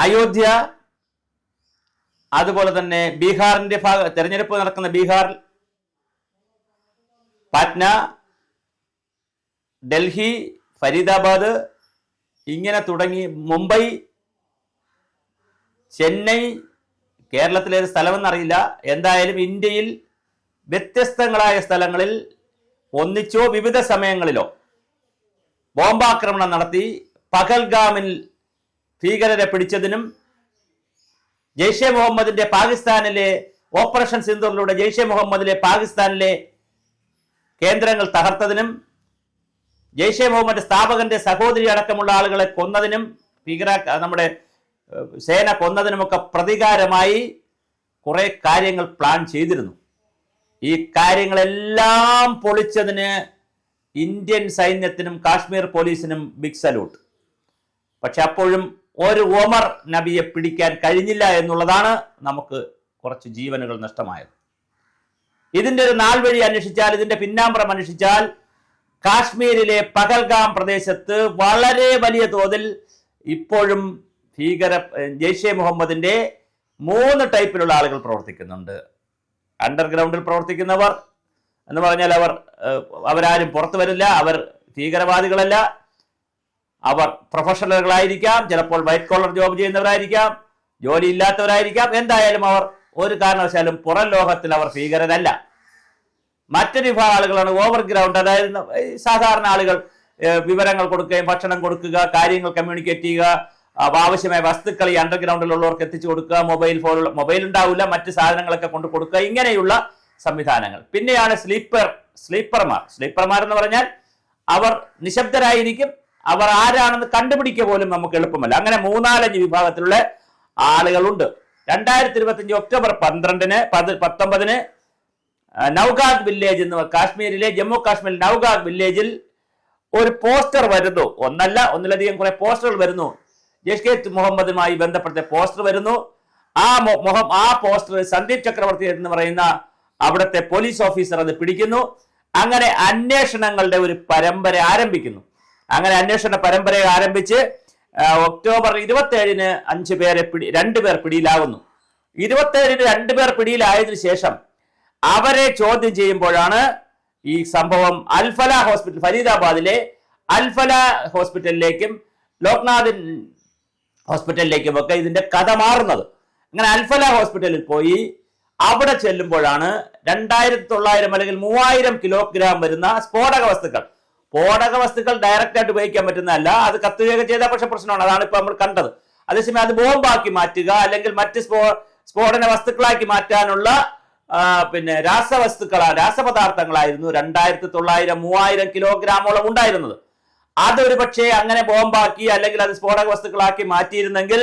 അയോധ്യ അതുപോലെ തന്നെ ബീഹാറിന്റെ ഭാഗ തെരഞ്ഞെടുപ്പ് നടക്കുന്ന ബീഹാർ പാറ്റ്ന ഡൽഹി ഫരീദാബാദ് ഇങ്ങനെ തുടങ്ങി മുംബൈ ചെന്നൈ കേരളത്തിലെ സ്ഥലമെന്നറിയില്ല എന്തായാലും ഇന്ത്യയിൽ വ്യത്യസ്തങ്ങളായ സ്ഥലങ്ങളിൽ ഒന്നിച്ചോ വിവിധ സമയങ്ങളിലോ ബോംബാക്രമണം നടത്തി പഹൽഗാമിൽ ഭീകരരെ പിടിച്ചതിനും ജെയ്ഷെ മുഹമ്മദിന്റെ പാകിസ്ഥാനിലെ ഓപ്പറേഷൻ സിന്ധുറിലൂടെ ജെയ്ഷെ മുഹമ്മദിലെ പാകിസ്ഥാനിലെ കേന്ദ്രങ്ങൾ തകർത്തതിനും ജെയ്ഷെ മുഹമ്മദ് സ്ഥാപകന്റെ സഹോദരി അടക്കമുള്ള ആളുകളെ കൊന്നതിനും ഭീകര നമ്മുടെ സേന കൊന്നതിനുമൊക്കെ പ്രതികാരമായി കുറെ കാര്യങ്ങൾ പ്ലാൻ ചെയ്തിരുന്നു. ഈ കാര്യങ്ങളെല്ലാം പൊളിച്ചതിന് ഇന്ത്യൻ സൈന്യത്തിനും കാശ്മീർ പോലീസിനും ബിഗ് സല്യൂട്ട് പക്ഷെ അപ്പോഴും ഒരു ഒമർ നബിയെ പിടിക്കാൻ കഴിഞ്ഞില്ല എന്നുള്ളതാണ് നമുക്ക് കുറച്ച് ജീവനുകൾ നഷ്ടമായത്. ഇതിന്റെ ഒരു നാൾ വഴി അന്വേഷിച്ചാൽ ഇതിന്റെ പിന്നാമ്പുറം അന്വേഷിച്ചാൽ കാശ്മീരിലെ പഹൽഗാം പ്രദേശത്ത് വളരെ വലിയ തോതിൽ ഇപ്പോഴും ഭീകര ജെയ്ഷെ മുഹമ്മദിന്റെ മൂന്ന് ടൈപ്പിലുള്ള ആളുകൾ പ്രവർത്തിക്കുന്നുണ്ട്. അണ്ടർഗ്രൗണ്ടിൽ പ്രവർത്തിക്കുന്നവർ എന്ന് പറഞ്ഞാൽ അവർ അവരാരും പുറത്തു വരില്ല അവർ ഭീകരവാദികളല്ല. അവർ പ്രൊഫഷണലുകളായിരിക്കാം ചിലപ്പോൾ വൈറ്റ് കോളർ ജോബ് ചെയ്യുന്നവരായിരിക്കാം ജോലി ഇല്ലാത്തവരായിരിക്കാം എന്തായാലും അവർ ഒരു കാരണവശാലും പുറം ലോകത്തിൽ അവർ ഭീകരരല്ല. മറ്റൊരു വിഭാഗം ആളുകളാണ് ഓവർ ഗ്രൗണ്ട് അതായത് സാധാരണ ആളുകൾ വിവരങ്ങൾ കൊടുക്കുകയും ഭക്ഷണം കൊടുക്കുക കാര്യങ്ങൾ കമ്മ്യൂണിക്കേറ്റ് ചെയ്യുക ആവശ്യമായ വസ്തുക്കൾ ഈ അണ്ടർഗ്രൗണ്ടിലുള്ളവർക്ക് എത്തിച്ചു കൊടുക്കുക മൊബൈൽ ഫോണുള്ള മൊബൈൽ ഉണ്ടാവില്ല മറ്റ് സാധനങ്ങളൊക്കെ കൊണ്ട് കൊടുക്കുക ഇങ്ങനെയുള്ള സംവിധാനങ്ങൾ. പിന്നെയാണ് സ്ലീപ്പർ സ്ലീപ്പർമാർ സ്ലീപ്പർമാർ എന്ന് പറഞ്ഞാൽ അവർ നിശബ്ദരായിരിക്കും അവർ ആരാണെന്ന് കണ്ടുപിടിക്കുക പോലും നമുക്ക് എളുപ്പമല്ല. അങ്ങനെ മൂന്നാലഞ്ച് വിഭാഗത്തിലുള്ള ആളുകളുണ്ട്. രണ്ടായിരത്തി ഇരുപത്തിയഞ്ച് ഒക്ടോബർ പന്ത്രണ്ടിന് പത് പത്തൊമ്പതിന് നൗഗാദ് വില്ലേജ് എന്ന് കാശ്മീരിലെ ജമ്മു കാശ്മീർ നൗഗാദ് വില്ലേജിൽ ഒരു പോസ്റ്റർ വരുന്നു. ഒന്നല്ല ഒന്നിലധികം കുറെ പോസ്റ്ററുകൾ വരുന്നു. കെ മുഹമ്മദുമായി ബന്ധപ്പെട്ട പോസ്റ്റർ വരുന്നു. ആ മുഖം ആ പോസ്റ്റർ സന്ദീപ് ചക്രവർത്തി എന്ന് പറയുന്ന അവിടുത്തെ പോലീസ് ഓഫീസർ അത് പിടിക്കുന്നു. അങ്ങനെ അന്വേഷണങ്ങളുടെ ഒരു പരമ്പര ആരംഭിക്കുന്നു. അങ്ങനെ അന്വേഷണ പരമ്പര ആരംഭിച്ച് ഒക്ടോബർ ഇരുപത്തി ഏഴിന് അഞ്ച് പേരെ പിടി രണ്ടുപേർ പിടിയിലാകുന്നു ഇരുപത്തേഴിന് രണ്ടുപേർ പിടിയിലായതിനു ശേഷം അവരെ ചോദ്യം ചെയ്യുമ്പോഴാണ് ഈ സംഭവം അൽഫല ഹോസ്പിറ്റൽ ഫരീദാബാദിലെ അൽഫല ഹോസ്പിറ്റലിലേക്കും ലോക്നാഥൻ ഹോസ്പിറ്റലിലേക്കും ഒക്കെ ഇതിന്റെ കഥ മാറുന്നത്. അങ്ങനെ അൽഫല ഹോസ്പിറ്റലിൽ പോയി അവിടെ ചെല്ലുമ്പോഴാണ് രണ്ടായിരത്തി തൊള്ളായിരം അല്ലെങ്കിൽ മൂവായിരം കിലോഗ്രാം വരുന്ന സ്ഫോടക വസ്തുക്കൾ. സ്ഫോടക വസ്തുക്കൾ ഡയറക്റ്റ് ആയിട്ട് ഉപയോഗിക്കാൻ പറ്റുന്നതല്ല. അത് കത്തുകയൊക്കെ ചെയ്താൽ പക്ഷെ പ്രശ്നമാണ്. അതാണ് ഇപ്പൊ നമ്മൾ കണ്ടത്. അതേസമയം അത് ബോംബാക്കി മാറ്റുക അല്ലെങ്കിൽ മറ്റ് സ്ഫോ സ്ഫോടന വസ്തുക്കളാക്കി മാറ്റാനുള്ള പിന്നെ രാസവസ്തുക്കളാ രാസപദാർത്ഥങ്ങളായിരുന്നു രണ്ടായിരത്തി തൊള്ളായിരം മൂവായിരം കിലോഗ്രാമോളം ഉണ്ടായിരുന്നത്. അതൊരു പക്ഷേ അങ്ങനെ ബോംബാക്കി അല്ലെങ്കിൽ അത് സ്ഫോടക വസ്തുക്കളാക്കി മാറ്റിയിരുന്നെങ്കിൽ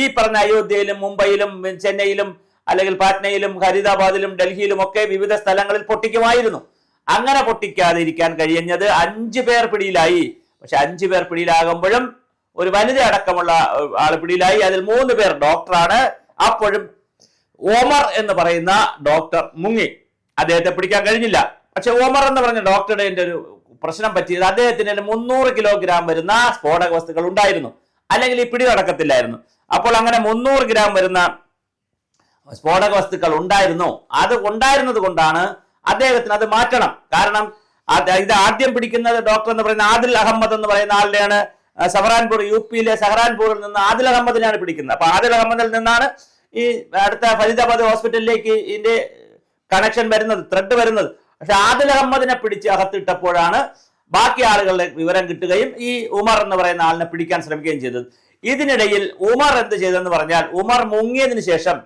ഈ പറഞ്ഞ അയോധ്യയിലും മുംബൈയിലും ചെന്നൈയിലും അല്ലെങ്കിൽ പാറ്റ്നയിലും ഹരിദാബാദിലും ഡൽഹിയിലും ഒക്കെ വിവിധ സ്ഥലങ്ങളിൽ പൊട്ടിക്കുമായിരുന്നു. അങ്ങനെ പൊട്ടിക്കാതെ ഇരിക്കാൻ കഴിയുന്നത് അഞ്ചു പേർ പിടിയിലായി. പക്ഷെ അഞ്ചു പേർ പിടിയിലാകുമ്പോഴും ഒരു വനിത അടക്കമുള്ള ആൾ പിടിയിലായി. അതിൽ മൂന്ന് പേർ ഡോക്ടറാണ്. അപ്പോഴും ഓമർ എന്ന് പറയുന്ന ഡോക്ടർ മുങ്ങി. അദ്ദേഹത്തെ പിടിക്കാൻ കഴിഞ്ഞില്ല. പക്ഷെ ഓമർ എന്ന് പറഞ്ഞ ഡോക്ടറുടെ ഒരു പ്രശ്നം പറ്റിയത് അദ്ദേഹത്തിന് മുന്നൂറ് കിലോഗ്രാം വരുന്ന സ്ഫോടക വസ്തുക്കൾ ഉണ്ടായിരുന്നു. അല്ലെങ്കിൽ ഈ പിടി നടക്കത്തില്ലായിരുന്നു. അപ്പോൾ അങ്ങനെ മുന്നൂറ് ഗ്രാം വരുന്ന സ്ഫോടക വസ്തുക്കൾ ഉണ്ടായിരുന്നു. അത് ഉണ്ടായിരുന്നത് കൊണ്ടാണ് അദ്ദേഹത്തിന് അത് മാറ്റണം. കാരണം ഇത് ആദ്യം പിടിക്കുന്നത് ഡോക്ടർ എന്ന് പറയുന്ന ആദിൽ അഹമ്മദ് എന്ന് പറയുന്ന ആളുടെയാണ്. സഹറാൻപൂർ യു പിയിലെ സഹറാൻപൂരിൽ നിന്ന് ആദിൽ അഹമ്മദിനാണ് പിടിക്കുന്നത്. അപ്പൊ ആദിൽ അഹമ്മദിൽ നിന്നാണ് ഈ അടുത്ത ഫരീദാബാദ് ഹോസ്പിറ്റലിലേക്ക് ഇതിന്റെ കണക്ഷൻ വരുന്നത് ത്രെഡ് വരുന്നത്. പക്ഷെ ആദിൽ അഹമ്മദിനെ പിടിച്ച് അകത്തിട്ടപ്പോഴാണ് ബാക്കി ആളുകളുടെ വിവരം കിട്ടുകയും ഈ ഉമർ എന്ന് പറയുന്ന ആളിനെ പിടിക്കാൻ ശ്രമിക്കുകയും ചെയ്തത്. ഇതിനിടയിൽ ഉമർ എന്ത് ചെയ്തെന്ന് പറഞ്ഞാൽ ഉമർ മുങ്ങിയതിനു ശേഷം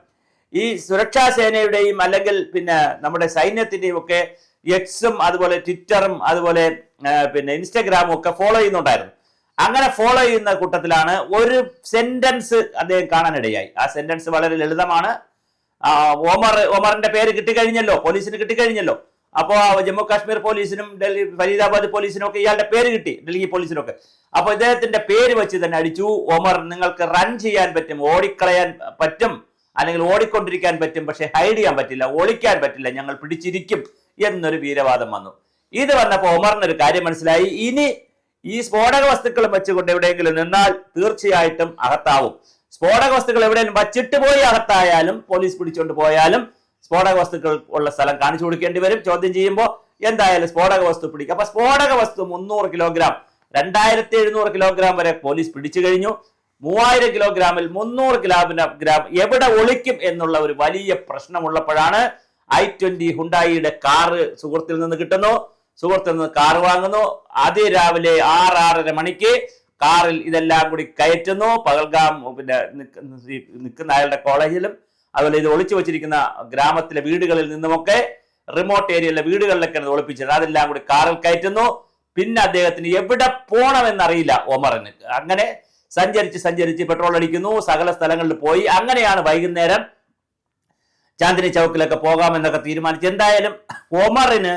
ഈ സുരക്ഷാ സേനയുടെയും അല്ലെങ്കിൽ പിന്നെ നമ്മുടെ സൈന്യത്തിന്റെയും ഒക്കെ എക്സും അതുപോലെ ട്വിറ്ററും അതുപോലെ പിന്നെ ഇൻസ്റ്റഗ്രാമും ഒക്കെ ഫോളോ ചെയ്യുന്നുണ്ടായിരുന്നു. അങ്ങനെ ഫോളോ ചെയ്യുന്ന കൂട്ടത്തിലാണ് ഒരു സെന്റൻസ് അദ്ദേഹം കാണാനിടയായി. ആ സെന്റൻസ് വളരെ ലളിതമാണ്. ഓമർ ഒമറിന്റെ പേര് കിട്ടിക്കഴിഞ്ഞല്ലോ പോലീസിന് കിട്ടിക്കഴിഞ്ഞല്ലോ. അപ്പോൾ ജമ്മു കാശ്മീർ പോലീസിനും ഡൽഹി ഫരീദാബാദ് പോലീസിനും ഒക്കെ ഇയാളുടെ പേര് കിട്ടി ഡൽഹി പോലീസിനൊക്കെ. അപ്പോൾ ഇദ്ദേഹത്തിന്റെ പേര് വെച്ച് തന്നെ അടിച്ചു. ഒമർ നിങ്ങൾക്ക് റൺ ചെയ്യാൻ പറ്റും ഓടിക്കളയാൻ പറ്റും. അല്ലെങ്കിൽ ഓടിക്കൊണ്ടിരിക്കാൻ പറ്റും പക്ഷെ ഹൈഡ് ചെയ്യാൻ പറ്റില്ല ഒളിക്കാൻ പറ്റില്ല ഞങ്ങൾ പിടിച്ചിരിക്കും എന്നൊരു വീരവാദം വന്നു. ഇത് വന്നപ്പോൾ ഒമറിനൊരു കാര്യം മനസ്സിലായി. ഇനി ഈ സ്ഫോടക വസ്തുക്കളും വെച്ചുകൊണ്ട് എവിടെയെങ്കിലും നിന്നാൽ തീർച്ചയായിട്ടും അകത്താവും. സ്ഫോടക വസ്തുക്കൾ എവിടെയും വച്ചിട്ട് പോയി അകത്തായാലും പോലീസ് പിടിച്ചുകൊണ്ട് പോയാലും സ്ഫോടക വസ്തുക്കൾ ഉള്ള സ്ഥലം കാണിച്ചു കൊടുക്കേണ്ടി വരും. ചോദ്യം ചെയ്യുമ്പോൾ എന്തായാലും സ്ഫോടക വസ്തു പിടിക്കും. അപ്പൊ സ്ഫോടക വസ്തു മുന്നൂറ് കിലോഗ്രാം രണ്ടായിരത്തി എഴുന്നൂറ് കിലോഗ്രാം വരെ പോലീസ് പിടിച്ചു കഴിഞ്ഞു. മൂവായിരം കിലോഗ്രാമിൽ മുന്നൂറ് കിലോഗ്രാം ഗ്രാം എവിടെ ഒളിക്കും എന്നുള്ള ഒരു വലിയ പ്രശ്നമുള്ളപ്പോഴാണ് ഐ ട്വന്റി ഹുണ്ടായിയുടെ കാറ് സുഹൃത്തിൽ നിന്ന് കിട്ടുന്നു. സുഹൃത്തിൽ നിന്ന് കാർ വാങ്ങുന്നു. അതിരാവിലെ ആറ് ആറര മണിക്ക് കാറിൽ ഇതെല്ലാം കൂടി കയറ്റുന്നു. പകൽഗാം പിന്നെ നിൽക്കുന്ന അയാളുടെ കോളേജിലും അതുപോലെ ഇത് ഒളിച്ചു വെച്ചിരിക്കുന്ന ഗ്രാമത്തിലെ വീടുകളിൽ നിന്നുമൊക്കെ റിമോട്ട് ഏരിയയിലെ വീടുകളിലൊക്കെയാണ് ഒളിപ്പിച്ചത് അതെല്ലാം കൂടി കാറിൽ കയറ്റുന്നു. പിന്നെ അദ്ദേഹത്തിന് എവിടെ പോകണമെന്നറിയില്ല ഒമറിന്. അങ്ങനെ സഞ്ചരിച്ച് സഞ്ചരിച്ച് പെട്രോൾ അടിക്കുന്നു. സകല സ്ഥലങ്ങളിൽ പോയി. അങ്ങനെയാണ് വൈകുന്നേരം ചാന്ദിനി ചൗക്കിലൊക്കെ പോകാമെന്നൊക്കെ തീരുമാനിച്ചു. എന്തായാലും ഒമറിന്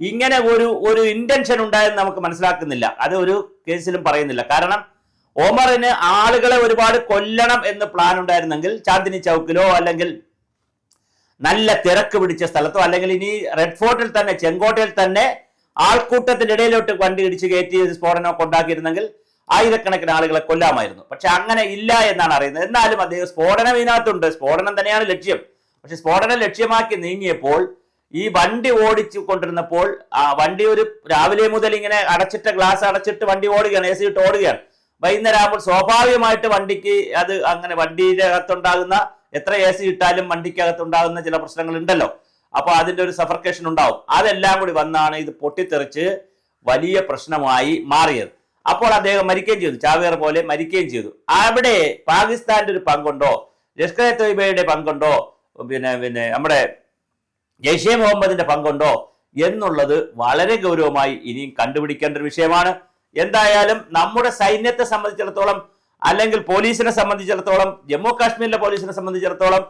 ഇങ്ങനെ ഒരു ഒരു ഇന്റൻഷൻ ഉണ്ടായെന്ന് നമുക്ക് മനസ്സിലാക്കുന്നില്ല. അത് ഒരു കേസിലും പറയുന്നില്ല. കാരണം ഒമറിന് ആളുകളെ ഒരുപാട് കൊല്ലണം എന്ന് പ്ലാൻ ഉണ്ടായിരുന്നെങ്കിൽ ചാന്ദിനി ചൗക്കിലോ അല്ലെങ്കിൽ നല്ല തിരക്ക് പിടിച്ച സ്ഥലത്തോ അല്ലെങ്കിൽ ഇനി റെഡ് ഫോർട്ടിൽ തന്നെ ചെങ്കോട്ടയിൽ തന്നെ ആൾക്കൂട്ടത്തിന്റെ ഇടയിലോട്ട് വണ്ടി ഇടിച്ച് കയറ്റി സ്ഫോടനമൊക്കെ ഉണ്ടാക്കിയിരുന്നെങ്കിൽ ആയിരക്കണക്കിന് ആളുകളെ കൊല്ലാമായിരുന്നു. പക്ഷെ അങ്ങനെ ഇല്ല എന്നാണ് അറിയുന്നത്. എന്നാലും അദ്ദേഹം സ്ഫോടനം ഇതിനകത്തുണ്ട്. സ്ഫോടനം തന്നെയാണ് ലക്ഷ്യം. പക്ഷെ സ്ഫോടനം ലക്ഷ്യമാക്കി നീങ്ങിയപ്പോൾ ഈ വണ്ടി ഓടിച്ചു കൊണ്ടിരുന്നപ്പോൾ ആ വണ്ടി ഒരു രാവിലെ മുതൽ ഇങ്ങനെ അടച്ചിട്ട ഗ്ലാസ് അടച്ചിട്ട് വണ്ടി ഓടുകയാണ് എ സി ഇട്ട് ഓടുകയാണ്. വൈകുന്നേരം ആകുമ്പോൾ സ്വാഭാവികമായിട്ട് വണ്ടിക്ക് അത് അങ്ങനെ വണ്ടിയുടെ അകത്തുണ്ടാകുന്ന എത്ര എ സി ഇട്ടാലും വണ്ടിക്കകത്തുണ്ടാകുന്ന ചില പ്രശ്നങ്ങൾ ഉണ്ടല്ലോ അപ്പൊ അതിന്റെ ഒരു സഫർക്കേഷൻ ഉണ്ടാവും. അതെല്ലാം കൂടി വന്നാണ് ഇത് പൊട്ടിത്തെറിച്ച് വലിയ പ്രശ്നമായി മാറിയത്. അപ്പോൾ അദ്ദേഹം മരിക്കുകയും ചെയ്തു. ചാവേർ പോലെ മരിക്കുകയും ചെയ്തു. അവിടെ പാകിസ്ഥാന്റെ ഒരു പങ്കുണ്ടോ? ലഷ്കർ എ തൊയ്ബയുടെ പങ്കുണ്ടോ? പിന്നെ പിന്നെ നമ്മുടെ ജയ്ഷെ മുഹമ്മദിന്റെ പങ്കുണ്ടോ? എന്നുള്ളത് വളരെ ഗൗരവമായി ഇനിയും കണ്ടുപിടിക്കേണ്ട ഒരു വിഷയമാണ്. എന്തായാലും നമ്മുടെ സൈന്യത്തെ സംബന്ധിച്ചിടത്തോളം അല്ലെങ്കിൽ പോലീസിനെ സംബന്ധിച്ചിടത്തോളം ജമ്മു കാശ്മീരിലെ പോലീസിനെ സംബന്ധിച്ചിടത്തോളം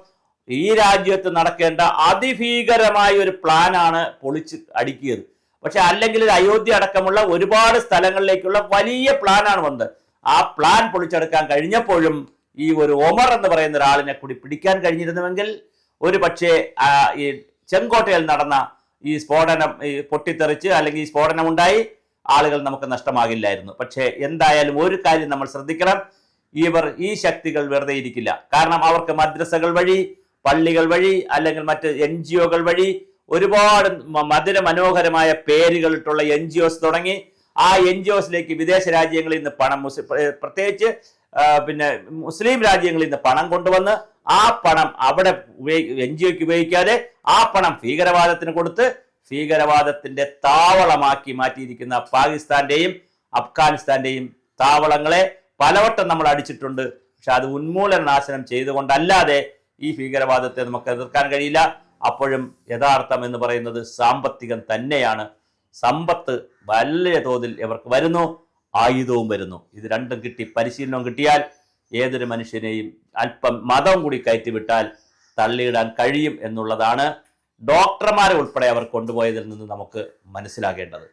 ഈ രാജ്യത്ത് നടക്കേണ്ട അതിഭീകരമായ ഒരു പ്ലാനാണ് പൊളിച്ച് അടുക്കിയത്. പക്ഷെ അല്ലെങ്കിൽ അയോധ്യ അടക്കമുള്ള ഒരുപാട് സ്ഥലങ്ങളിലേക്കുള്ള വലിയ പ്ലാനാണ് വന്നത്. ആ പ്ലാൻ പൊളിച്ചെടുക്കാൻ കഴിഞ്ഞപ്പോഴും ഈ ഒരു ഒമർ എന്ന് പറയുന്ന ഒരാളിനെ കൂടി പിടിക്കാൻ കഴിഞ്ഞിരുന്നുവെങ്കിൽ ഒരു പക്ഷേ ഈ ചെങ്കോട്ടയിൽ നടന്ന ഈ സ്ഫോടനം ഈ പൊട്ടിത്തെറിച്ച് അല്ലെങ്കിൽ ഈ സ്ഫോടനം ഉണ്ടായി ആളുകൾ നമുക്ക് നഷ്ടമാകില്ലായിരുന്നു. പക്ഷേ എന്തായാലും ഒരു കാര്യം നമ്മൾ ശ്രദ്ധിക്കണം. ഇവർ ഈ ശക്തികൾ വെറുതെ ഇരിക്കില്ല. കാരണം അവർക്ക് മദ്രസകൾ വഴി പള്ളികൾ വഴി അല്ലെങ്കിൽ മറ്റ് എൻ വഴി ഒരുപാട് മധുര മനോഹരമായ പേരുകളിട്ടുള്ള എൻ ജി ഒസ് തുടങ്ങി. ആ എൻ ജി ഒസിലേക്ക് വിദേശ രാജ്യങ്ങളിൽ നിന്ന് പണം പ്രത്യേകിച്ച് പിന്നെ മുസ്ലിം രാജ്യങ്ങളിൽ നിന്ന് പണം കൊണ്ടുവന്ന് ആ പണം അവിടെ എൻ ജി ഒക്ക് ഉപയോഗിക്കാതെ ആ പണം ഭീകരവാദത്തിന് കൊടുത്ത് ഭീകരവാദത്തിന്റെ താവളമാക്കി മാറ്റിയിരിക്കുന്ന പാകിസ്ഥാന്റെയും അഫ്ഗാനിസ്ഥാന്റെയും താവളങ്ങളെ പലവട്ടം നമ്മൾ അടിച്ചിട്ടുണ്ട്. പക്ഷെ അത് ഉന്മൂലന നാശനം ചെയ്തുകൊണ്ടല്ലാതെ ഈ ഭീകരവാദത്തെ നമുക്ക് എതിർക്കാൻ കഴിയില്ല. അപ്പോഴും യഥാർത്ഥം എന്ന് പറയുന്നത് സാമ്പത്തികം തന്നെയാണ്. സമ്പത്ത് വലിയ തോതിൽ ഇവർക്ക് വരുന്നു ആയുധവും വരുന്നു. ഇത് രണ്ടും കിട്ടി പരിശീലനവും കിട്ടിയാൽ ഏതൊരു മനുഷ്യനെയും അല്പം മതം കൂടി കയറ്റിവിട്ടാൽ തള്ളിയിടാൻ കഴിയും എന്നുള്ളതാണ് ഡോക്ടർമാരെ ഉൾപ്പെടെ അവർ കൊണ്ടുപോയതിൽ നിന്ന് നമുക്ക് മനസ്സിലാകേണ്ടത്.